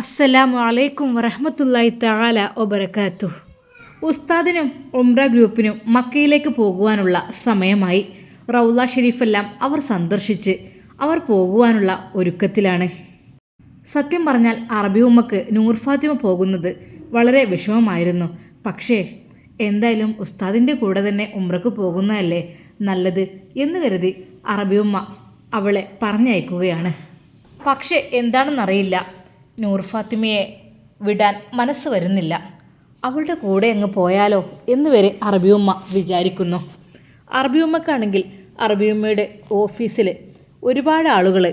അസ്സലാമു അലൈക്കും വറഹമത്തല്ലായി തആല വബറകാതുഹു. ഉസ്താദിനും ഉംറ ഗ്രൂപ്പിനും മക്കയിലേക്ക് പോകുവാനുള്ള സമയമായി. റൗല ഷെരീഫെല്ലാം അവർ സന്ദർശിച്ച് അവർ പോകുവാനുള്ള ഒരുക്കത്തിലാണ്. സത്യം പറഞ്ഞാൽ അറബി ഉമ്മക്ക് നൂർ ഫാത്തിമ പോകുന്നത് വളരെ വിഷമമായിരുന്നു. പക്ഷേ എന്തായാലും ഉസ്താദിന്റെ കൂടെ തന്നെ ഉംറക്ക് പോകുന്നതല്ലേ നല്ലത് എന്ന് കരുതി അറബി ഉമ്മ അവളെ പറഞ്ഞയക്കുകയാണ്. പക്ഷേ എന്താണെന്നറിയില്ല. നൂർ ഫാത്തിമയെ വിടാൻ മനസ്സ് വരുന്നില്ല. അവളുടെ കൂടെ അങ്ങ് പോയാലോ എന്ന് വരെ അറബിയുമ്മ വിചാരിക്കുന്നു. അറബിയുമ്മക്കാണെങ്കിൽ അറബിയുമ്മയുടെ ഓഫീസിൽ ഒരുപാട് ആളുകൾ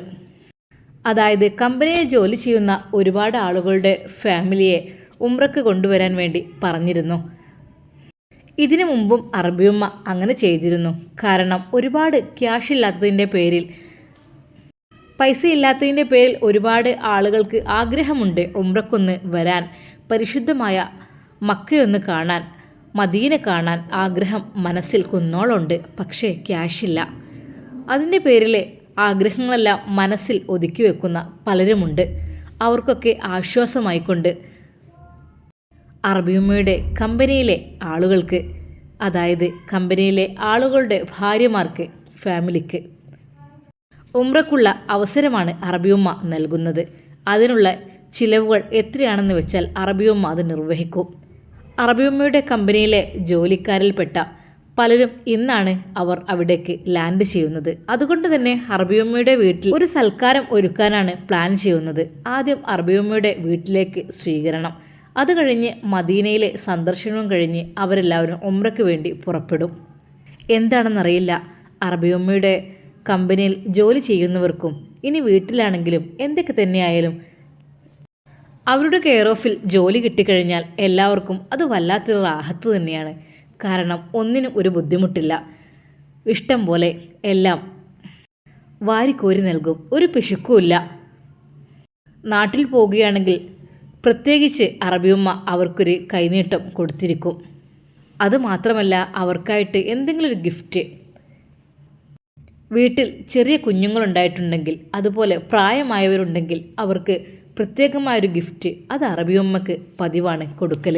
അതായത് കമ്പനിയിൽ ജോലി ചെയ്യുന്ന ഒരുപാട് ആളുകളുടെ ഫാമിലിയെ ഉംറക്ക് കൊണ്ടുവരാൻ വേണ്ടി പറഞ്ഞിരുന്നു. ഇതിനു മുമ്പും അറബിയുമ്മ അങ്ങനെ ചെയ്തിരുന്നു. കാരണം ഒരുപാട് ക്യാഷ് ഇല്ലാത്തതിന്റെ പേരിൽ പൈസ ഇല്ലാത്തതിന്റെ പേരിൽ ഒരുപാട് ആളുകൾക്ക് ആഗ്രഹമുണ്ട് ഉംറക്കൊന്ന് വരാൻ. പരിശുദ്ധമായ മക്കയൊന്ന് കാണാൻ മദീന കാണാൻ ആഗ്രഹം മനസ്സിൽ കുന്നോളുണ്ട് പക്ഷേ ക്യാഷില്ല. അതിന്റെ പേരിൽ ആഗ്രഹങ്ങളെല്ലാം മനസ്സിൽ ഒതുക്കി വെക്കുന്ന പലരുമുണ്ട്. അവർക്കൊക്കെ ആശ്വാസമായിക്കൊണ്ട് അറബിയുമ്മയുടെ കമ്പനിയിലെ ആളുകൾക്ക് അതായത് കമ്പനിയിലെ ആളുകളുടെ ഭാര്യമാർക്ക് ഫാമിലിക്ക് ഉംറക്കുള്ള അവസരമാണ് അറബിയുമ്മ നൽകുന്നത്. അതിനുള്ള ചിലവുകൾ എത്രയാണെന്ന് വെച്ചാൽ അറബിയുമ്മ അത് നിർവഹിക്കും. അറബിയുമ്മയുടെ കമ്പനിയിലെ ജോലിക്കാരിൽപ്പെട്ട പലരും ഇന്നാണ് അവർ അവിടേക്ക് ലാൻഡ് ചെയ്യുന്നത്. അതുകൊണ്ട് തന്നെ അറബിയമ്മയുടെ വീട്ടിൽ ഒരു സൽക്കാരം ഒരുക്കാനാണ് പ്ലാൻ ചെയ്യുന്നത്. ആദ്യം അറബിയമ്മയുടെ വീട്ടിലേക്ക് സ്വീകരണം. അത് കഴിഞ്ഞ് മദീനയിലെ സന്ദർശനവും കഴിഞ്ഞ് അവരെല്ലാവരും ഉമ്രയ്ക്ക് വേണ്ടി പുറപ്പെടും. എന്താണെന്നറിയില്ല. അറബിയമ്മയുടെ കമ്പനിയിൽ ജോലി ചെയ്യുന്നവർക്കും ഇനി വീട്ടിലാണെങ്കിലും എന്തൊക്കെ തന്നെയായാലും. അവരുടെ കെയർ ഓഫിൽ ജോലി കിട്ടിക്കഴിഞ്ഞാൽ എല്ലാവർക്കും അത് വല്ലാത്തൊരു റാഹത്ത് തന്നെയാണ്. കാരണം ഒന്നിനും ഒരു ബുദ്ധിമുട്ടില്ല. ഇഷ്ടം പോലെ എല്ലാം വാരിക്കോരി നൽകും. ഒരു പിശുക്കുമില്ല നാട്ടിൽ പോകുകയാണെങ്കിൽ പ്രത്യേകിച്ച് അറബിയമ്മ അവർക്കൊരു കൈനീട്ടം കൊടുത്തിരിക്കും. അതുമാത്രമല്ല അവർക്കായിട്ട് എന്തെങ്കിലും ഒരു ഗിഫ്റ്റ് വീട്ടിൽ ചെറിയ കുഞ്ഞുങ്ങളുണ്ടായിട്ടുണ്ടെങ്കിൽ അതുപോലെ പ്രായമായവരുണ്ടെങ്കിൽ അവർക്ക് പ്രത്യേകമായൊരു ഗിഫ്റ്റ് അത് അറബിയമ്മക്ക് പതിവാണ് കൊടുക്കൽ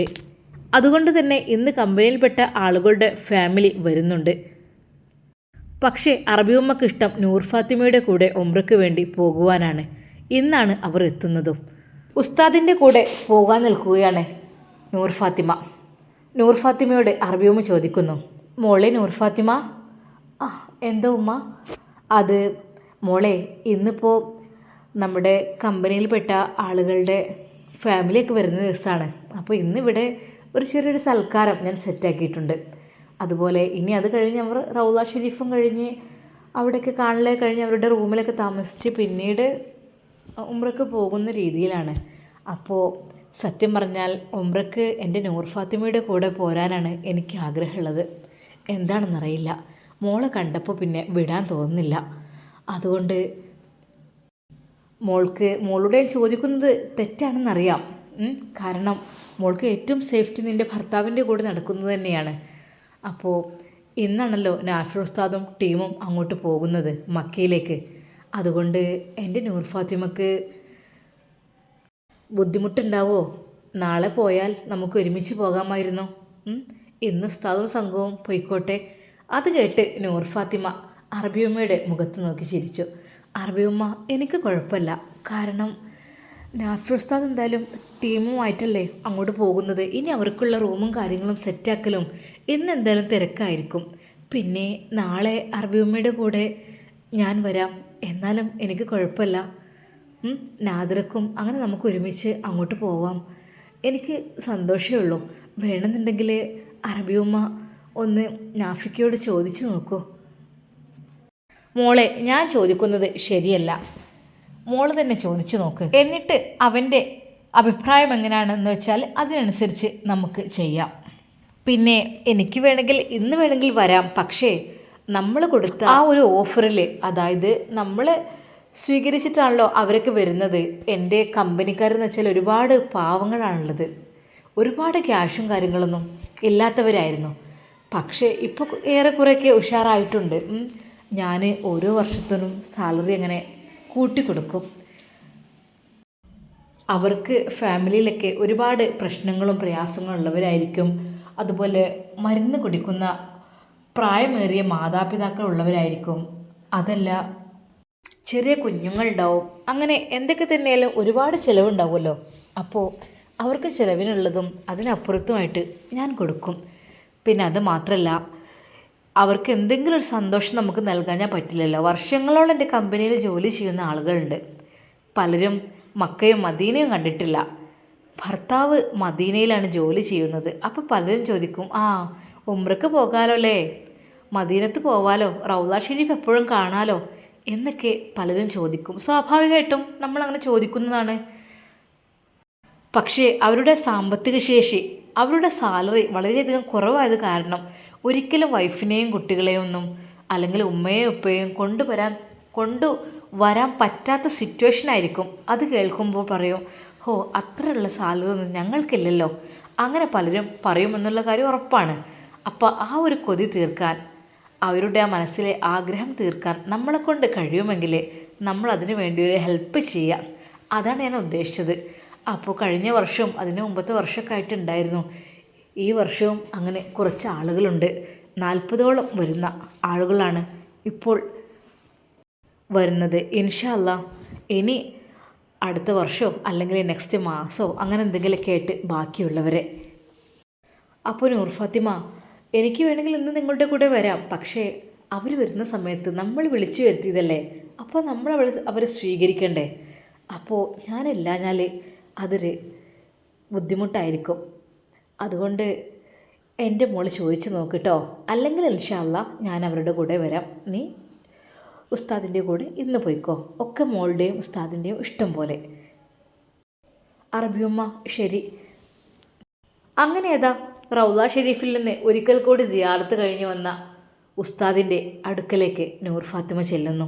അതുകൊണ്ട് തന്നെ ഇന്ന് കമ്പനിയിൽപ്പെട്ട ആളുകളുടെ ഫാമിലി വരുന്നുണ്ട്. പക്ഷേ അറബിയമ്മക്ക് ഇഷ്ടം നൂർ ഫാത്തിമയുടെ കൂടെ ഒമ്രയ്ക്ക് വേണ്ടി പോകുവാനാണ്. ഇന്നാണ് അവർ എത്തുന്നതും. ഉസ്താദിന്റെ കൂടെ പോകാൻ നിൽക്കുകയാണ് നൂർ ഫാത്തിമ. നൂർ ഫാത്തിമയോട് അറബിയമ്മ ചോദിക്കുന്നു മോളെ നൂർ ഫാത്തിമ എന്താ ഉമ്മ? അത് മോളെ ഇന്നിപ്പോൾ നമ്മുടെ കമ്പനിയിൽപ്പെട്ട ആളുകളുടെ ഫാമിലിയൊക്കെ വരുന്ന ദിവസമാണ്. അപ്പോൾ ഇന്നിവിടെ ഒരു ചെറിയൊരു സൽക്കാരം ഞാൻ സെറ്റാക്കിയിട്ടുണ്ട് അതുപോലെ ഇനി അത് കഴിഞ്ഞ് അവർ റൗദ ഷെരീഫും കഴിഞ്ഞ് അവിടെയൊക്കെ കാണലേ കഴിഞ്ഞ് അവരുടെ റൂമിലൊക്കെ താമസിച്ച് പിന്നീട് ഉമ്രക്ക് പോകുന്ന രീതിയിലാണ്. അപ്പോൾ സത്യം പറഞ്ഞാൽ ഉമ്രക്ക് എന്റെ നൂർ ഫാത്തിമയുടെ കൂടെ പോരാനാണ് എനിക്ക് ആഗ്രഹമുള്ളത്. എന്താണെന്നറിയില്ല. മോളെ കണ്ടപ്പോൾ പിന്നെ വിടാൻ തോന്നുന്നില്ല. അതുകൊണ്ട് മോൾക്ക് മോളുടെ ചോദിക്കുന്നത് തെറ്റാണെന്നറിയാം. കാരണം മോൾക്ക് ഏറ്റവും സേഫ്റ്റി നിന്റെ ഭർത്താവിന്റെ കൂടെ നടക്കുന്നത് തന്നെയാണ്. അപ്പോൾ ഇന്നാണല്ലോ നാഫിർ ഉസ്താദും ടീമും അങ്ങോട്ട് പോകുന്നത് മക്കയിലേക്ക്. അതുകൊണ്ട് എന്റെ നൂർ ഫാത്തിമക്ക് ബുദ്ധിമുട്ടുണ്ടാവോ? നാളെ പോയാൽ നമുക്ക് ഒരുമിച്ച് പോകാമായിരുന്നു. ഇന്ന് ഉസ്താദും സംഘവും പോയിക്കോട്ടെ. അത് കേട്ട് നൂർ ഫാത്തിമ അറബിയമ്മയുടെ മുഖത്ത് നോക്കി ചിരിച്ചു. അറബിയമ്മ എനിക്ക് കുഴപ്പമില്ല. കാരണം നാഫിറുസ്താദ് എന്തായാലും ടീമുമായിട്ടല്ലേ അങ്ങോട്ട് പോകുന്നത്. ഇനി അവർക്കുള്ള റൂമും കാര്യങ്ങളും സെറ്റാക്കലും ഇന്ന് എന്തായാലും തിരക്കായിരിക്കും. പിന്നെ നാളെ അറബിയമ്മയുടെ കൂടെ ഞാൻ വരാം. എന്നാലും എനിക്ക് കുഴപ്പമില്ല. നാദിറക്കും അങ്ങനെ നമുക്ക് ഒരുമിച്ച് അങ്ങോട്ട് പോവാം. എനിക്ക് സന്തോഷമേ ഉള്ളൂ. വേണമെന്നുണ്ടെങ്കിൽ അറബിയമ്മ ഒന്ന് നാഫിക്കയോട് ചോദിച്ചു നോക്കൂ. മോളെ ഞാൻ ചോദിക്കുന്നത് ശരിയല്ല. മോൾ തന്നെ ചോദിച്ചു നോക്ക്. എന്നിട്ട് അവന്റെ അഭിപ്രായം എങ്ങനെയാണെന്ന് വെച്ചാൽ അതിനനുസരിച്ച് നമുക്ക് ചെയ്യാം. പിന്നെ എനിക്ക് വേണമെങ്കിൽ ഇന്ന് വേണമെങ്കിൽ വരാം. പക്ഷേ നമ്മൾ കൊടുത്ത ആ ഒരു ഓഫറിൽ അതായത് നമ്മൾ സ്വീകരിച്ചിട്ടാണല്ലോ അവരൊക്കെ വരുന്നത്. എന്റെ കമ്പനിക്കാരെന്ന് വെച്ചാൽ ഒരുപാട് പാവങ്ങളാണുള്ളത്. ഒരുപാട് ക്യാഷും കാര്യങ്ങളൊന്നും ഇല്ലാത്തവരായിരുന്നു. പക്ഷേ ഇപ്പോൾ ഏറെക്കുറെയൊക്കെ ഉഷാറായിട്ടുണ്ട്. ഞാൻ ഓരോ വർഷത്തിനും സാലറി അങ്ങനെ കൂട്ടി കൂട്ടിക്കൊടുക്കും. അവർക്ക് ഫാമിലിയിലൊക്കെ ഒരുപാട് പ്രശ്നങ്ങളും പ്രയാസങ്ങളും ഉള്ളവരായിരിക്കും. അതുപോലെ മരുന്ന് കുടിക്കുന്ന പ്രായമേറിയ മാതാപിതാക്കൾ ഉള്ളവരായിരിക്കും. അതല്ല ചെറിയ കുഞ്ഞുങ്ങളുണ്ടാവും. അങ്ങനെ എന്തൊക്കെ തന്നെയാലും ഒരുപാട് ചിലവുണ്ടാവുമല്ലോ. അപ്പോൾ അവർക്ക് ചിലവിനുള്ളതും അതിനപ്പുറത്തുമായിട്ട് ഞാൻ കൊടുക്കും. പിന്നെ അത് മാത്രമല്ല അവർക്ക് എന്തെങ്കിലും ഒരു സന്തോഷം നമുക്ക് നൽകാൻ പറ്റില്ലല്ലോ. വർഷങ്ങളോളം എന്റെ കമ്പനിയിൽ ജോലി ചെയ്യുന്ന ആളുകളുണ്ട്. പലരും മക്കയും മദീനയും കണ്ടിട്ടില്ല. ഭർത്താവ് മദീനയിലാണ് ജോലി ചെയ്യുന്നത്. അപ്പോൾ പലരും ചോദിക്കും ആ ഉമ്രക്ക് പോകാലോ അല്ലേ? മദീനത്ത് പോവാലോ? റൗദ ഷെരീഫ് എപ്പോഴും കാണാലോ? എന്നൊക്കെ പലരും ചോദിക്കും. സ്വാഭാവികമായിട്ടും നമ്മളങ്ങനെ ചോദിക്കുന്നതാണ്. പക്ഷേ അവരുടെ സാമ്പത്തിക ശേഷി അവരുടെ സാലറി വളരെയധികം കുറവായത് കാരണം ഒരിക്കലും വൈഫിനെയും കുട്ടികളെയും ഒന്നും അല്ലെങ്കിൽ ഉമ്മയെയും ഉപ്പയെയും കൊണ്ടുവരാൻ കൊണ്ടു വരാൻ പറ്റാത്ത സിറ്റുവേഷൻ ആയിരിക്കും. അത് കേൾക്കുമ്പോൾ പറയും ഹോ അത്രയുള്ള സാലറി ഒന്നും ഞങ്ങൾക്കില്ലല്ലോ. അങ്ങനെ പലരും പറയുമെന്നുള്ള കാര്യം ഉറപ്പാണ്. അപ്പോൾ ആ ഒരു കൊതി തീർക്കാൻ അവരുടെ ആ മനസ്സിലെ ആഗ്രഹം തീർക്കാൻ നമ്മളെ കൊണ്ട് കഴിയുമെങ്കിൽ നമ്മൾ അതിനു വേണ്ടി ഒരു ഹെൽപ്പ് ചെയ്യാം. അതാണ് ഞാൻ ഉദ്ദേശിച്ചത്. അപ്പോൾ കഴിഞ്ഞ വർഷവും അതിന് മുമ്പത്തെ വർഷമൊക്കെ ആയിട്ടുണ്ടായിരുന്നു. ഈ വർഷവും അങ്ങനെ കുറച്ച് ആളുകളുണ്ട്. നാൽപ്പതോളം വരുന്ന ആളുകളാണ് ഇപ്പോൾ വരുന്നത്. ഇൻഷല്ല ഇനി അടുത്ത വർഷമോ അല്ലെങ്കിൽ നെക്സ്റ്റ് മാസമോ അങ്ങനെ എന്തെങ്കിലുമൊക്കെ ആയിട്ട് ബാക്കിയുള്ളവരെ. അപ്പോൾ നൂർ ഫാത്തിമ എനിക്ക് വേണമെങ്കിൽ ഇന്ന് നിങ്ങളുടെ കൂടെ വരാം. പക്ഷേ അവർ വരുന്ന സമയത്ത് നമ്മൾ വിളിച്ചു വരുത്തിയതല്ലേ? അപ്പോൾ നമ്മൾ അവരെ സ്വീകരിക്കണ്ടേ? അപ്പോൾ ഞാനില്ലാഞ്ഞാൽ അതൊരു ബുദ്ധിമുട്ടായിരിക്കും. അതുകൊണ്ട് എന്റെ മോൾ ചോദിച്ചു നോക്കിട്ടോ. അല്ലെങ്കിൽ ഇൻഷാല്ല ഞാൻ അവരുടെ കൂടെ വരാം. നീ ഉസ്താദിന്റെ കൂടെ ഇന്ന് പോയിക്കോ. ഒക്കെ മോളുടെയും ഉസ്താദിന്റെയും ഇഷ്ടം പോലെ. അറബിയമ്മ ശരി. അങ്ങനെ ഏതാ? റൗല ഷെരീഫിൽ നിന്ന് ഒരിക്കൽ കൂടി സിയാറത്ത് കഴിഞ്ഞു വന്ന ഉസ്താദിന്റെ അടുക്കലേക്ക് നൂർ ഫാത്തിമ ചെല്ലുന്നു.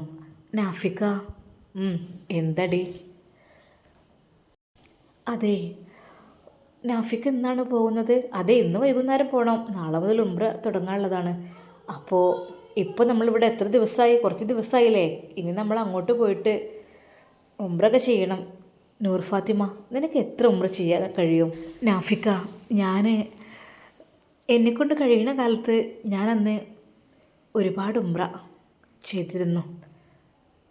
നാഫിക്ക എന്തടി? അതെ. നാഫിക്ക് എന്നാണ് പോകുന്നത്. അതെ ഇന്ന് വൈകുന്നേരം പോകണം നാളെ മുതൽ ഉംറ തുടങ്ങാനുള്ളതാണ്. അപ്പോൾ ഇപ്പോൾ നമ്മളിവിടെ എത്ര ദിവസമായി കുറച്ച് ദിവസമായില്ലേ ഇനി നമ്മൾ അങ്ങോട്ട് പോയിട്ട് ഉംറൊക്കെ ചെയ്യണം. നൂർ ഫാത്തിമ നിനക്ക് എത്ര ഉംറ ചെയ്യാൻ കഴിയും? നാഫിക്ക ഞാൻ എന്നെക്കൊണ്ട് കഴിയുന്ന കാലത്ത് ഞാനന്ന് ഒരുപാട് ഉംറ ചെയ്തിരുന്നു.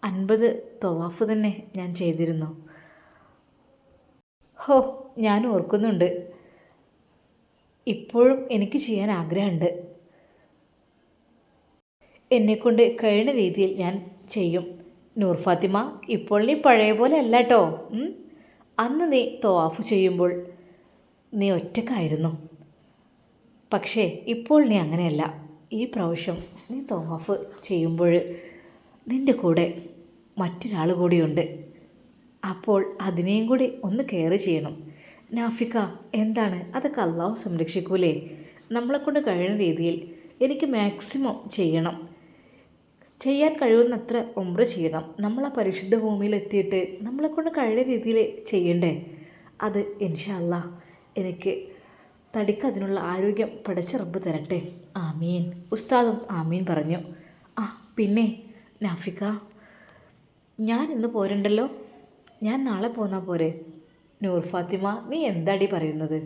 അൻപത് തൊവാഫ് തന്നെ ഞാൻ ചെയ്തിരുന്നു. ഹോ ഞാൻ ഓർക്കുന്നുണ്ട്. ഇപ്പോഴും എനിക്ക് ചെയ്യാൻ ആഗ്രഹമുണ്ട്. എന്നെക്കൊണ്ട് കഴിയുന്ന രീതിയിൽ ഞാൻ ചെയ്യും. നൂർ ഫാത്തിമ ഇപ്പോൾ നീ പഴയ പോലെ അല്ല കേട്ടോ അന്ന് നീ തോഫ് ചെയ്യുമ്പോൾ നീ ഒറ്റക്കായിരുന്നു. പക്ഷേ ഇപ്പോൾ നീ അങ്ങനെയല്ല. ഈ പ്രാവശ്യം നീ തോഫ് ചെയ്യുമ്പോൾ നിന്റെ കൂടെ മറ്റൊരാൾ കൂടിയുണ്ട്. അപ്പോൾ അതിനെയും കൂടി ഒന്ന് കെയർ ചെയ്യണം. നാഫിക്ക എന്താണ്? അതൊക്കെ അള്ളാഹു സംരക്ഷിക്കൂലേ? നമ്മളെക്കൊണ്ട് കഴിയുന്ന രീതിയിൽ എനിക്ക് മാക്സിമം ചെയ്യണം. ചെയ്യാൻ കഴിയുന്നത്ര ഉമ്ര ചെയ്യണം. നമ്മൾ ആ പരിശുദ്ധ ഭൂമിയിൽ എത്തിയിട്ട് നമ്മളെക്കൊണ്ട് കഴിയുന്ന രീതിയിൽ ചെയ്യണ്ടേ? അത് ഇൻഷല്ല എനിക്ക് തടിക്ക് അതിനുള്ള ആരോഗ്യം പടച്ച റബ്ബ് തരട്ടെ. ആമീൻ. ഉസ്താദും ആമീൻ പറഞ്ഞു. ആ പിന്നെ നാഫിക്ക ഞാൻ ഇന്ന് പോരണ്ടല്ലോ? ഞാൻ നാളെ പോന്നാ പോരെ? നൂർ ഫാത്തിമ നീ എന്താടി പറയുന്നത്?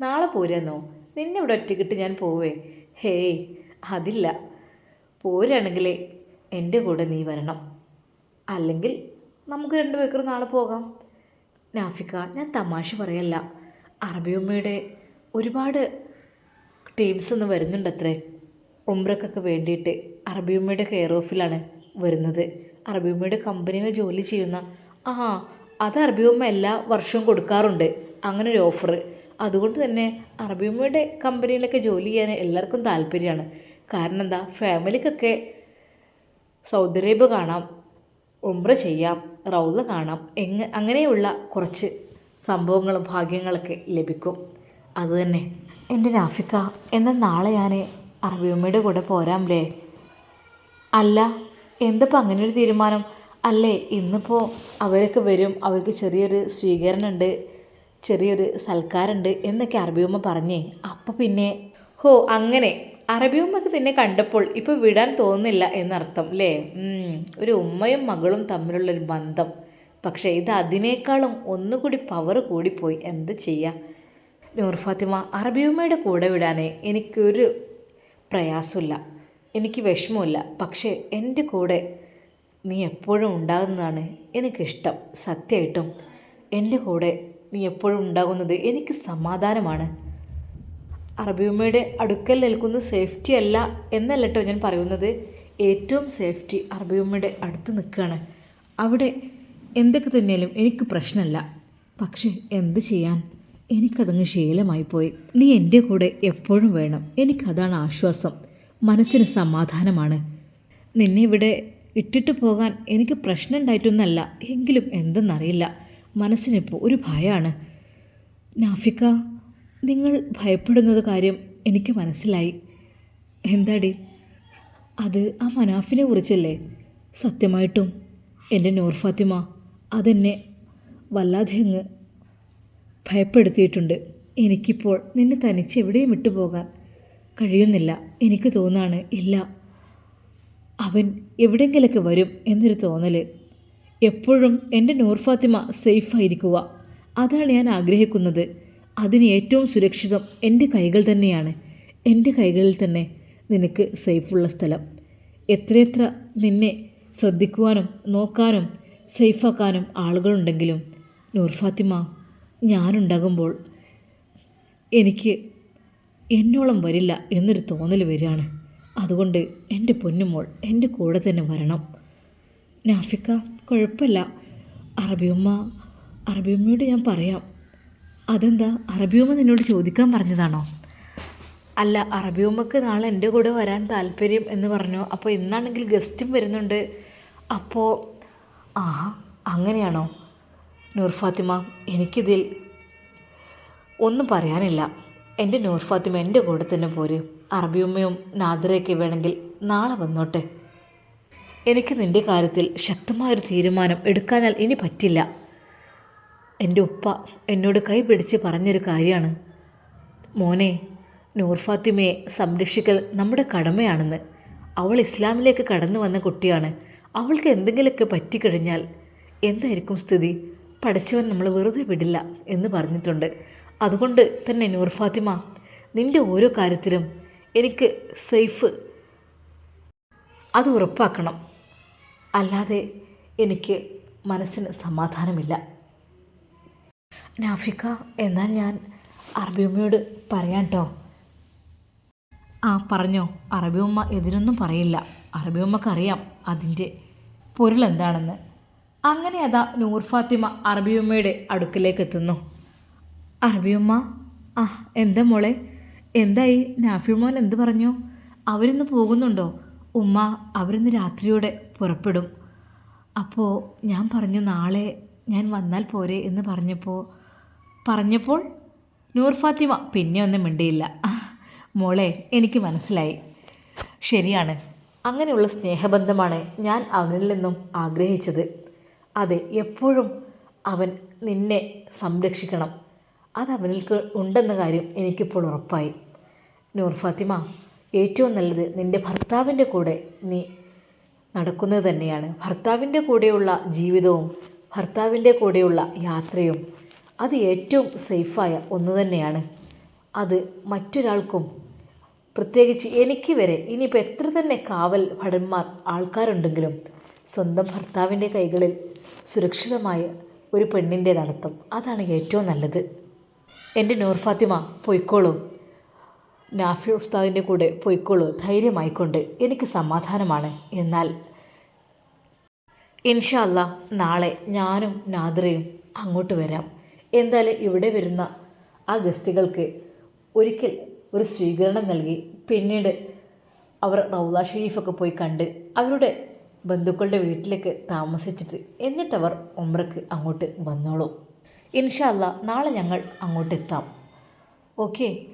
നാളെ പോരാന്നോ? നിന്നെ ഇവിടെ ഒറ്റക്കിട്ട് ഞാൻ പോവേ. ഹേയ് അതില്ല. പോരാണെങ്കിൽ എന്റെ കൂടെ നീ വരണം. അല്ലെങ്കിൽ നമുക്ക് രണ്ടുപേർക്കും നാളെ പോകാം. നാഫിക്ക ഞാൻ തമാശ പറയല്ല. അറബിയമ്മയുടെ ഒരുപാട് ടീംസ് ഒന്ന് വരുന്നുണ്ടത്രേ. ഉംറക്കൊക്കെ വേണ്ടിയിട്ട് അറബിയമ്മയുടെ കെയർ ഓഫിലാണ് വരുന്നത്. അറബിയമ്മയുടെ കമ്പനിയിൽ ജോലി ചെയ്യുന്ന ആ അത് അറബിയമ്മ എല്ലാ വർഷവും കൊടുക്കാറുണ്ട്. അങ്ങനെ ഒരു ഓഫർ അതുകൊണ്ട് തന്നെ അറബിയമ്മയുടെ കമ്പനിയിലൊക്കെ ജോലി ചെയ്യാൻ എല്ലാവർക്കും താല്പര്യമാണ്. കാരണം എന്താ ഫാമിലിക്കൊക്കെ സൗദി അറേബ്യ കാണാം ഉംറ ചെയ്യാം റൗദ കാണാം എങ്ങ അങ്ങനെയുള്ള കുറച്ച് സംഭവങ്ങളും ഭാഗ്യങ്ങളൊക്കെ ലഭിക്കും. അതുതന്നെ എന്റെ നാഫിക്ക എന്നാൽ നാളെ ഞാൻ അറബിയമ്മയുടെ കൂടെ പോരാമല്ലേ അല്ല എന്തപ്പോൾ അങ്ങനെ ഒരു തീരുമാനം? അല്ലേ? ഇന്നിപ്പോൾ അവരൊക്കെ വരും. അവർക്ക് ചെറിയൊരു സ്വീകരണമുണ്ട് ചെറിയൊരു സൽക്കാരമുണ്ട് എന്നൊക്കെ അറബിയമ്മ പറഞ്ഞേ. അപ്പം പിന്നെ ഹോ അങ്ങനെ. അറബിയമ്മക്ക് തന്നെ കണ്ടപ്പോൾ ഇപ്പോൾ വിടാൻ തോന്നുന്നില്ല എന്നർത്ഥം അല്ലേ ഒരു ഉമ്മയും മകളും തമ്മിലുള്ളൊരു ബന്ധം. പക്ഷേ ഇത് അതിനേക്കാളും ഒന്നുകൂടി പവർ കൂടിപ്പോയി. എന്ത് ചെയ്യാം? നൂർ ഫാത്തിമ അറബിയമ്മയുടെ കൂടെ വിടാനേ എനിക്കൊരു പ്രയാസമില്ല. എനിക്ക് വിഷമമില്ല പക്ഷേ എന്റെ കൂടെ നീ എപ്പോഴും ഉണ്ടാകുന്നതാണ് എനിക്കിഷ്ടം. സത്യമായിട്ടും. എന്റെ കൂടെ നീ എപ്പോഴും ഉണ്ടാകുന്നത് എനിക്ക് സമാധാനമാണ്. അറബിയമ്മയുടെ അടുക്കൽ നിൽക്കുന്ന സേഫ്റ്റി അല്ല എന്നല്ല കേട്ടോ ഞാൻ പറയുന്നത്. ഏറ്റവും സേഫ്റ്റി അറബിയമ്മയുടെ അടുത്ത് നിൽക്കുകയാണ്. അവിടെ എന്തൊക്കെ തന്നെയാലും എനിക്ക് പ്രശ്നമല്ല. പക്ഷേ എന്ത് ചെയ്യാൻ? എനിക്കതങ്ങ് ശീലമായി പോയി നീ എന്റെ കൂടെ എപ്പോഴും വേണം. എനിക്കതാണ് ആശ്വാസം. മനസ്സിന് സമാധാനമാണ്. നിന്നെ ഇവിടെ ഇട്ടിട്ട് പോകാൻ എനിക്ക് പ്രശ്നം ഉണ്ടായിട്ടൊന്നല്ല എങ്കിലും എന്തെന്നറിയില്ല. മനസ്സിനിപ്പോൾ ഒരു ഭയമാണ് നാഫിക്ക നിങ്ങൾ ഭയപ്പെടുന്നത് കാര്യം എനിക്ക് മനസ്സിലായി. എന്താടി? അത് ആ മനാഫിനെ കുറിച്ചല്ലേ? സത്യമായിട്ടും. എന്റെ നൂർ ഫാത്തിമ അതെന്നെ വല്ലാതെ അങ്ങ് ഭയപ്പെടുത്തിയിട്ടുണ്ട്. എനിക്കിപ്പോൾ നിന്നെ തനിച്ച് എവിടെയും വിട്ടുപോകാൻ കഴിയുന്നില്ല. എനിക്ക് തോന്നാണ് ഇല്ല. അവൻ എവിടെങ്കിലൊക്കെ വരും എന്നൊരു തോന്നൽ എപ്പോഴും എന്റെ നൂർ ഫാത്തിമ സേഫായിരിക്കുക അതാണ് ഞാൻ ആഗ്രഹിക്കുന്നത്. അതിന് ഏറ്റവും സുരക്ഷിതം എന്റെ കൈകൾ തന്നെയാണ്. എന്റെ കൈകളിൽ തന്നെ നിനക്ക് സേഫുള്ള സ്ഥലം. എത്രയെത്ര നിന്നെ ശ്രദ്ധിക്കുവാനും നോക്കാനും സേഫാക്കാനും ആളുകളുണ്ടെങ്കിലും നൂർ ഫാത്തിമ ഞാനുണ്ടാകുമ്പോൾ എനിക്ക് എന്നോളം വരില്ല എന്നൊരു തോന്നൽ വരികയാണ്. അതുകൊണ്ട് എന്റെ പൊന്നുമോൾ എന്റെ കൂടെ തന്നെ വരണം. നാഫിക്ക കുഴപ്പമില്ല. അറബിയമ്മ അറബിയമ്മയോട് ഞാൻ പറയാം. അതെന്താ? അറബിയമ്മ നിന്നോട് ചോദിക്കാൻ പറഞ്ഞതാണോ? അല്ല അറബിയമ്മക്ക് നാളെ എന്റെ കൂടെ വരാൻ താല്പര്യം എന്ന് പറഞ്ഞു? അപ്പോൾ ഇന്നാണെങ്കിൽ ഗസ്റ്റും വരുന്നുണ്ട്. അപ്പോൾ ആ അങ്ങനെയാണോ? നൂർ ഫാത്തിമ എനിക്കിതിൽ ഒന്നും പറയാനില്ല. എന്റെ നൂർ ഫാത്തിമ എന്റെ കൂടെ തന്നെ പോര്. അറബിയമ്മയും നാദറയൊക്കെ വേണമെങ്കിൽ നാളെ വന്നോട്ടെ. എനിക്ക് നിന്റെ കാര്യത്തിൽ ശക്തമായൊരു തീരുമാനം എടുക്കാനാൽ ഇനി പറ്റില്ല. എന്റെ ഉപ്പ എന്നോട് കൈ പിടിച്ച് പറഞ്ഞൊരു കാര്യമാണ്. മോനെ നൂർ ഫാത്തിമയെ സംരക്ഷിക്കൽ നമ്മുടെ കടമയാണെന്ന്. അവൾ ഇസ്ലാമിലേക്ക് കടന്നു വന്ന കുട്ടിയാണ്. അവൾക്ക് എന്തെങ്കിലുമൊക്കെ പറ്റിക്കഴിഞ്ഞാൽ എന്തായിരിക്കും സ്ഥിതി? പഠിച്ചവൻ നമ്മൾ വെറുതെ വിടില്ല എന്ന് പറഞ്ഞിട്ടുണ്ട്. അതുകൊണ്ട് തന്നെ നൂർ ഫാത്തിമ നിന്റെ ഓരോ കാര്യത്തിലും എനിക്ക് സേഫ്. അത് ഉറപ്പാക്കണം. അല്ലാതെ എനിക്ക് മനസ്സിന് സമാധാനമില്ല. നാഫിക്ക എന്നാൽ ഞാൻ അറബിയമ്മയോട് പറയാം കേട്ടോ ആ പറഞ്ഞോ. അറബിയമ്മ എതിരൊന്നും പറയില്ല. അറബിയമ്മക്കറിയാം അതിന്റെ പൊരുൾ എന്താണെന്ന്. അങ്ങനെ അതാ നൂർ ഫാത്തിമ അറബിയമ്മയുടെ അടുക്കലേക്ക് എത്തുന്നു അറബിയമ്മ ആ എന്താ മോളെ? എന്തായി? നാഫി മോൻ എന്ത് പറഞ്ഞു? അവരിന്ന് പോകുന്നുണ്ടോ? ഉമ്മ അവരിന്ന് രാത്രിയോടെ പുറപ്പെടും. അപ്പോൾ ഞാൻ പറഞ്ഞു നാളെ ഞാൻ വന്നാൽ പോരെ എന്ന് പറഞ്ഞപ്പോൾ പറഞ്ഞപ്പോൾ നൂർ ഫാത്തിമ പിന്നെ ഒന്നും മിണ്ടിയില്ല. മോളെ എനിക്ക് മനസ്സിലായി. ശരിയാണ്. അങ്ങനെയുള്ള സ്നേഹബന്ധമാണ് ഞാൻ അവനിൽ നിന്നും ആഗ്രഹിച്ചത്. അതെ എപ്പോഴും അവൻ നിന്നെ സംരക്ഷിക്കണം. അത് അവനിൽക്ക് ഉണ്ടെന്ന കാര്യം എനിക്കിപ്പോൾ ഉറപ്പായി. നൂർ ഫാത്തിമ ഏറ്റവും നല്ലത് നിന്റെ ഭർത്താവിന്റെ കൂടെ നീ നടക്കുന്നത് തന്നെയാണ്. ഭർത്താവിന്റെ കൂടെയുള്ള ജീവിതവും ഭർത്താവിന്റെ കൂടെയുള്ള യാത്രയും അത് ഏറ്റവും സേഫായ ഒന്ന് തന്നെയാണ്. അത് മറ്റൊരാൾക്കും പ്രത്യേകിച്ച് എനിക്ക് വരെ ഇനിയിപ്പോൾ എത്ര തന്നെ കാവൽ ഭടന്മാർ ആൾക്കാരുണ്ടെങ്കിലും സ്വന്തം ഭർത്താവിന്റെ കൈകളിൽ സുരക്ഷിതമായ ഒരു പെണ്ണിന്റെ നടത്തം അതാണ് ഏറ്റവും നല്ലത്. എന്റെ നൂർ ഫാത്തിമ പൊയ്ക്കോളൂ. നാഫി ഉസ്താദിന്റെ കൂടെ പൊയ്ക്കോളൂ ധൈര്യമായിക്കൊണ്ട്. എനിക്ക് സമാധാനമാണ്. എന്നാൽ ഇൻഷല്ല നാളെ ഞാനും നാദ്രയും അങ്ങോട്ട് വരാം. എന്തായാലും ഇവിടെ വരുന്ന ആ ഗസ്റ്റുകൾക്ക് ഒരിക്കൽ ഒരു സ്വീകരണം നൽകി. പിന്നീട് അവർ റൗല ഷെരീഫൊക്കെ പോയി കണ്ട് അവരുടെ ബന്ധുക്കളുടെ വീട്ടിലേക്ക് താമസിച്ചിട്ട് എന്നിട്ടവർ ഉമ്രക്ക് അങ്ങോട്ട് വന്നോളൂ. ഇൻഷല്ല നാളെ ഞങ്ങൾ അങ്ങോട്ടെത്താം ഓക്കെ?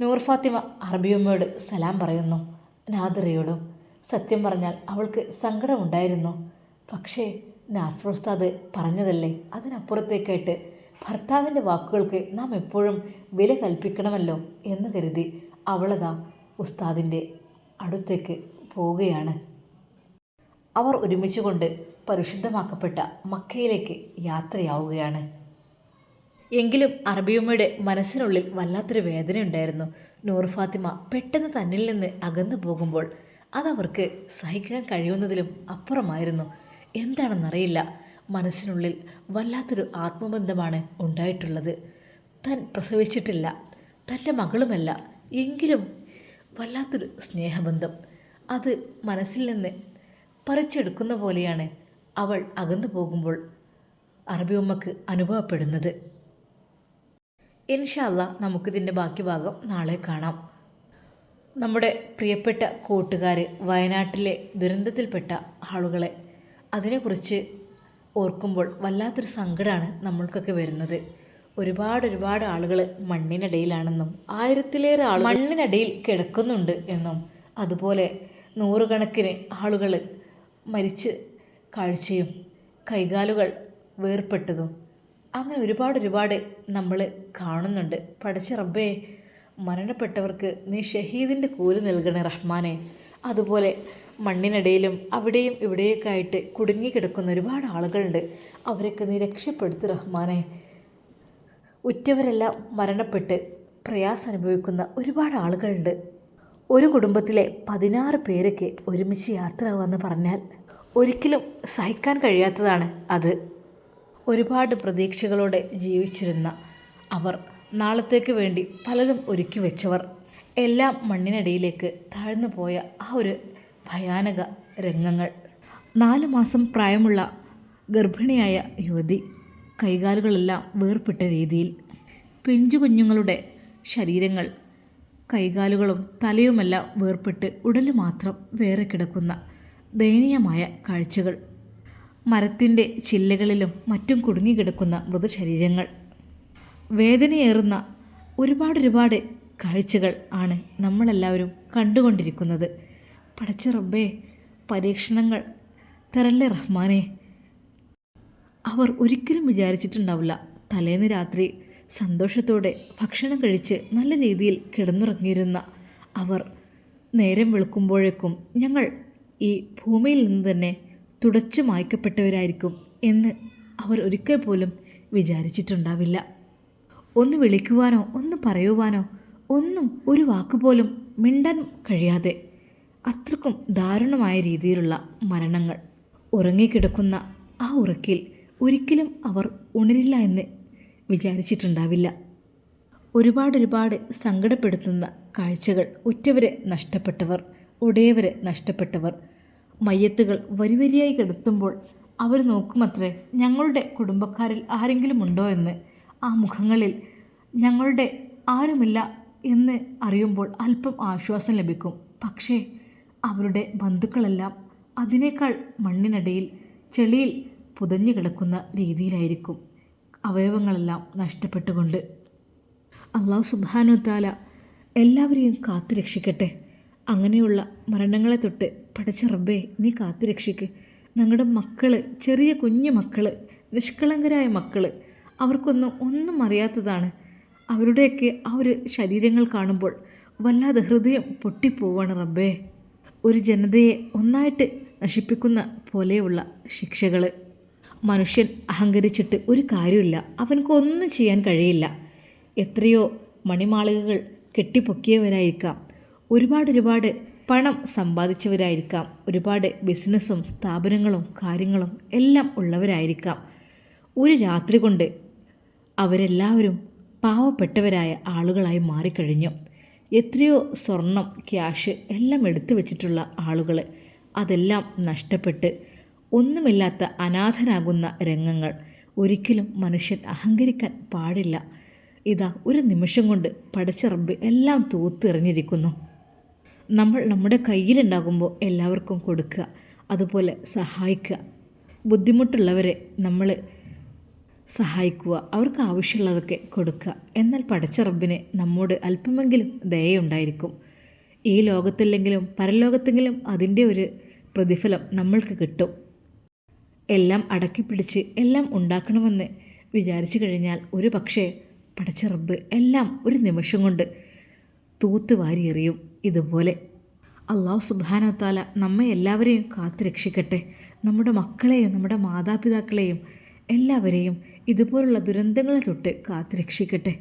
നൂർ ഫാത്തിമ അറബിയമ്മയോട് സലാം പറയുന്നു. നാദിറയോടും സത്യം പറഞ്ഞാൽ അവൾക്ക് സങ്കടമുണ്ടായിരുന്നു. പക്ഷേ നാഫ്രോസ്താദ് പറഞ്ഞതല്ലേ? അതിനപ്പുറത്തേക്കായിട്ട് ഭർത്താവിന്റെ വാക്കുകൾക്ക് നാം എപ്പോഴും വില കൽപ്പിക്കണമല്ലോ എന്ന് കരുതി അവളതാ ഉസ്താദിന്റെ അടുത്തേക്ക് പോവുകയാണ്. അവർ ഒരുമിച്ചുകൊണ്ട് പരിശുദ്ധമാക്കപ്പെട്ട മക്കയിലേക്ക് യാത്രയാവുകയാണ്. എങ്കിലും അറബിയമ്മയുടെ മനസ്സിനുള്ളിൽ വല്ലാത്തൊരു വേദനയുണ്ടായിരുന്നു നൂർ ഫാത്തിമ പെട്ടെന്ന് തന്നിൽ നിന്ന് അകന്നു പോകുമ്പോൾ അതവർക്ക് സഹിക്കാൻ കഴിയുന്നതിലും അപ്പുറമായിരുന്നു. എന്താണെന്നറിയില്ല. മനസ്സിനുള്ളിൽ വല്ലാത്തൊരു ആത്മബന്ധമാണ് ഉണ്ടായിട്ടുള്ളത്. താൻ പ്രസവിച്ചിട്ടില്ല. തന്റെ മകളുമല്ല. എങ്കിലും വല്ലാത്തൊരു സ്നേഹബന്ധം. അത് മനസ്സിൽ നിന്ന് പറിച്ചെടുക്കുന്ന പോലെയാണ് അവൾ അകന്നു പോകുമ്പോൾ അറബിയമ്മക്ക് അനുഭവപ്പെടുന്നത്. ഇൻഷല്ല നമുക്കിതിന്റെ ബാക്കി ഭാഗം നാളെ കാണാം. നമ്മുടെ പ്രിയപ്പെട്ട കൂട്ടുകാർ വയനാട്ടിലെ ദുരന്തത്തിൽപ്പെട്ട ആളുകളെ അതിനെക്കുറിച്ച് ഓർക്കുമ്പോൾ വല്ലാത്തൊരു സങ്കടമാണ് നമ്മൾക്കൊക്കെ വരുന്നത്. ഒരുപാട് ഒരുപാട് ആളുകൾ മണ്ണിനടിയിലാണെന്നും ആയിരത്തിലേറെ ആൾ മണ്ണിനടിയിൽ കിടക്കുന്നുണ്ട് എന്നും അതുപോലെ നൂറുകണക്കിന് ആളുകൾ മരിച്ച് കാഴ്ചയും കൈകാലുകൾ വേർപ്പെട്ടതും അങ്ങനെ ഒരുപാട് ഒരുപാട് നമ്മൾ കാണുന്നുണ്ട്. പഠിച്ച റബ്ബേ മരണപ്പെട്ടവർക്ക് നീ ഷഹീദിന്റെ കൂലി നൽകണേ റഹ്മാനെ. അതുപോലെ മണ്ണിനിടയിലും അവിടെയും ഇവിടെയൊക്കെ ആയിട്ട് കുടുങ്ങിക്കിടക്കുന്ന ഒരുപാട് ആളുകളുണ്ട്. അവരൊക്കെ നീ രക്ഷപ്പെടുത്തു റഹ്മാനെ. ഉറ്റവരെല്ലാം മരണപ്പെട്ട് പ്രയാസം അനുഭവിക്കുന്ന ഒരുപാട് ആളുകളുണ്ട്. ഒരു കുടുംബത്തിലെ പതിനാറ് പേരൊക്കെ ഒരുമിച്ച് യാത്രയാവുമെന്ന് പറഞ്ഞാൽ ഒരിക്കലും സഹിക്കാൻ കഴിയാത്തതാണ് അത്. ഒരുപാട് പ്രതീക്ഷകളോടെ ജീവിച്ചിരുന്ന അവർ നാളത്തേക്ക് വേണ്ടി പലതും ഒരുക്കി വെച്ചവർ. എല്ലാം മണ്ണിനടിയിലേക്ക് താഴ്ന്നു പോയ ആ ഒരു ഭയാനക രംഗങ്ങൾ. നാലു മാസം പ്രായമുള്ള ഗർഭിണിയായ യുവതി കൈകാലുകളെല്ലാം വേർപെട്ട രീതിയിൽ പിഞ്ചു കുഞ്ഞുങ്ങളുടെ ശരീരങ്ങൾ കൈകാലുകളും തലയുമെല്ലാം വേർപെട്ട് ഉടൽ മാത്രം വേറെ കിടക്കുന്ന ദയനീയമായ കാഴ്ചകൾ മരത്തിന്റെ ചില്ലകളിലും മറ്റും കുടുങ്ങിക്കിടക്കുന്ന മൃതശരീരങ്ങൾ. വേദനയേറുന്ന ഒരുപാട് കാഴ്ചകൾ ആണ് നമ്മളെല്ലാവരും കണ്ടുകൊണ്ടിരിക്കുന്നത്. പടച്ച റബ്ബേ പരീക്ഷണങ്ങൾ. തരല്ലേ റഹ്മാനെ. അവർ ഒരിക്കലും വിചാരിച്ചിട്ടുണ്ടാവില്ല. തലേന്ന് രാത്രി സന്തോഷത്തോടെ ഭക്ഷണം കഴിച്ച് നല്ല രീതിയിൽ കിടന്നുറങ്ങിയിരുന്ന അവർ നേരം വെളുക്കുമ്പോഴേക്കും ഞങ്ങൾ ഈ ഭൂമിയിൽ നിന്ന് തന്നെ തുടച്ചു മായ്ക്കപ്പെട്ടവരായിരിക്കും എന്ന് അവർ ഒരിക്കൽ പോലും വിചാരിച്ചിട്ടുണ്ടാവില്ല. ഒന്ന് വിളിക്കുവാനോ ഒന്ന് പറയുവാനോ ഒന്നും ഒരു വാക്കുപോലും മിണ്ടാൻ കഴിയാതെ അത്രക്കും ദാരുണമായ രീതിയിലുള്ള മരണങ്ങൾ. ഉറങ്ങിക്കിടക്കുന്ന ആ ഉറക്കിൽ ഒരിക്കലും അവർ ഉണരില്ല എന്ന് വിചാരിച്ചിട്ടുണ്ടാവില്ല. ഒരുപാട് ഒരുപാട് സങ്കടപ്പെടുത്തുന്ന കാഴ്ചകൾ ഉറ്റവരെ നഷ്ടപ്പെട്ടവർ ഉടയവരെ നഷ്ടപ്പെട്ടവർ മയ്യത്തുകൾ വരിവരിയായി കിടത്തുമ്പോൾ അവർ നോക്കുമത്രേ ഞങ്ങളുടെ കുടുംബക്കാരിൽ ആരെങ്കിലും ഉണ്ടോ എന്ന്. ആ മുഖങ്ങളിൽ ഞങ്ങളുടെ ആരുമില്ല എന്ന് അറിയുമ്പോൾ അല്പം ആശ്വാസം ലഭിക്കും. പക്ഷേ അവരുടെ ബന്ധുക്കളെല്ലാം അതിനേക്കാൾ മണ്ണിനടിയിൽ ചെളിയിൽ പുതഞ്ഞു കിടക്കുന്ന രീതിയിലായിരിക്കും അവയവങ്ങളെല്ലാം നഷ്ടപ്പെട്ടുകൊണ്ട്. അള്ളാഹു സുബാനു താല എല്ലാവരെയും കാത്തു രക്ഷിക്കട്ടെ അങ്ങനെയുള്ള മരണങ്ങളെ തൊട്ട് പടച്ച റബ്ബേ നീ കാത്തു രക്ഷിക്ക്. ഞങ്ങളുടെ മക്കൾ ചെറിയ കുഞ്ഞു മക്കൾ നിഷ്കളങ്കരായ മക്കൾ അവർക്കൊന്നും ഒന്നും അറിയാത്തതാണ്. അവരുടെയൊക്കെ ആ ഒരു ശരീരങ്ങൾ കാണുമ്പോൾ വല്ലാതെ ഹൃദയം പൊട്ടിപ്പോവാണ് റബ്ബേ. ഒരു ജനതയെ ഒന്നായിട്ട് നശിപ്പിക്കുന്ന പോലെയുള്ള ശിക്ഷകൾ മനുഷ്യൻ അഹങ്കരിച്ചിട്ട് ഒരു കാര്യമില്ല അവനക്കൊന്നും ചെയ്യാൻ കഴിയില്ല. എത്രയോ മണിമാളികകൾ കെട്ടിപ്പൊക്കിയവരായിരിക്കാം. ഒരുപാട് ഒരുപാട് പണം സമ്പാദിച്ചവരായിരിക്കാം. ഒരുപാട് ബിസിനസ്സും സ്ഥാപനങ്ങളും കാര്യങ്ങളും എല്ലാം ഉള്ളവരായിരിക്കാം. ഒരു രാത്രി കൊണ്ട് അവരെല്ലാവരും പാവപ്പെട്ടവരായ ആളുകളായി മാറിക്കഴിഞ്ഞു. എത്രയോ സ്വർണം ക്യാഷ് എല്ലാം എടുത്തു വച്ചിട്ടുള്ള ആളുകൾ. അതെല്ലാം നഷ്ടപ്പെട്ട് ഒന്നുമില്ലാത്ത അനാഥനാകുന്ന രംഗങ്ങൾ. ഒരിക്കലും മനുഷ്യൻ അഹങ്കരിക്കാൻ പാടില്ല. ഇതാ ഒരു നിമിഷം കൊണ്ട് പടച്ചിറമ്പ് എല്ലാം തൂത്തെറിഞ്ഞിരിക്കുന്നു. നമ്മൾ നമ്മുടെ കയ്യിലുണ്ടാകുമ്പോൾ എല്ലാവർക്കും കൊടുക്കുക അതുപോലെ സഹായിക്കുക. ബുദ്ധിമുട്ടുള്ളവരെ നമ്മൾ സഹായിക്കുക അവർക്ക് ആവശ്യമുള്ളതൊക്കെ കൊടുക്കുക. എന്നാൽ പടച്ച റബ്ബിന് നമ്മോട് അല്പമെങ്കിലും ദയുണ്ടായിരിക്കും ഈ ലോകത്തില്ലെങ്കിലും പരലോകത്തെങ്കിലും അതിന്റെ ഒരു പ്രതിഫലം നമ്മൾക്ക് കിട്ടും. എല്ലാം അടക്കി പിടിച്ച് എല്ലാം ഉണ്ടാക്കണമെന്ന് വിചാരിച്ചു കഴിഞ്ഞാൽ ഒരു പക്ഷേ പടച്ച റബ്ബ് എല്ലാം ഒരു നിമിഷം കൊണ്ട് തൂത്ത് വാരിയെറിയും ഇതുപോലെ. അള്ളാഹു സുബാനത്താല നമ്മെ എല്ലാവരെയും കാത്തുരക്ഷിക്കട്ടെ നമ്മുടെ മക്കളെയും നമ്മുടെ മാതാപിതാക്കളെയും എല്ലാവരെയും ഇതുപോലുള്ള ദുരന്തങ്ങളെ തൊട്ട് കാത്തുരക്ഷിക്കട്ടെ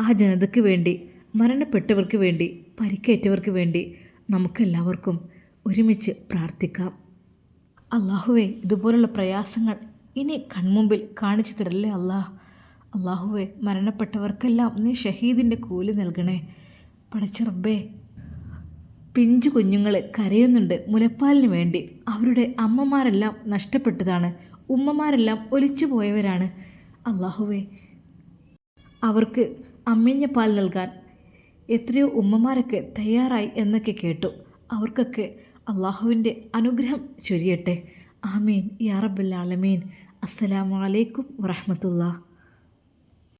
ആ ജനതയ്ക്ക് വേണ്ടി മരണപ്പെട്ടവർക്ക് വേണ്ടി പരിക്കേറ്റവർക്ക് വേണ്ടി നമുക്കെല്ലാവർക്കും ഒരുമിച്ച് പ്രാർത്ഥിക്കാം. അള്ളാഹുവെ ഇതുപോലുള്ള പ്രയാസങ്ങൾ ഇനി കൺമുമ്പിൽ കാണിച്ചു തരല്ലേ അള്ളാഹ് അള്ളാഹുവെ മരണപ്പെട്ടവർക്കെല്ലാം നീ ഷഹീദിന്റെ കൂലി നൽകണേ. പടച്ച റബ്ബേ പിഞ്ചു കുഞ്ഞുങ്ങൾ കരയുന്നുണ്ട് മുലപ്പാലിന് വേണ്ടി. അവരുടെ അമ്മമാരെല്ലാം നഷ്ടപ്പെട്ടതാണ്. ഉമ്മമാരെല്ലാം ഒലിച്ചു പോയവരാണ്. അള്ളാഹുവേ അവർക്ക് അമ്മിഞ്ഞ പാൽ നൽകാൻ എത്രയോ ഉമ്മമാരൊക്കെ തയ്യാറായി എന്നൊക്കെ കേട്ടു. അവർക്കൊക്കെ അള്ളാഹുവിന്റെ അനുഗ്രഹം ചൊരിയട്ടെ. ആമീൻ. യാറബുല്ലാലമീൻ അസ്സലാമലൈക്കും വറഹ്മത്തുള്ളാഹി.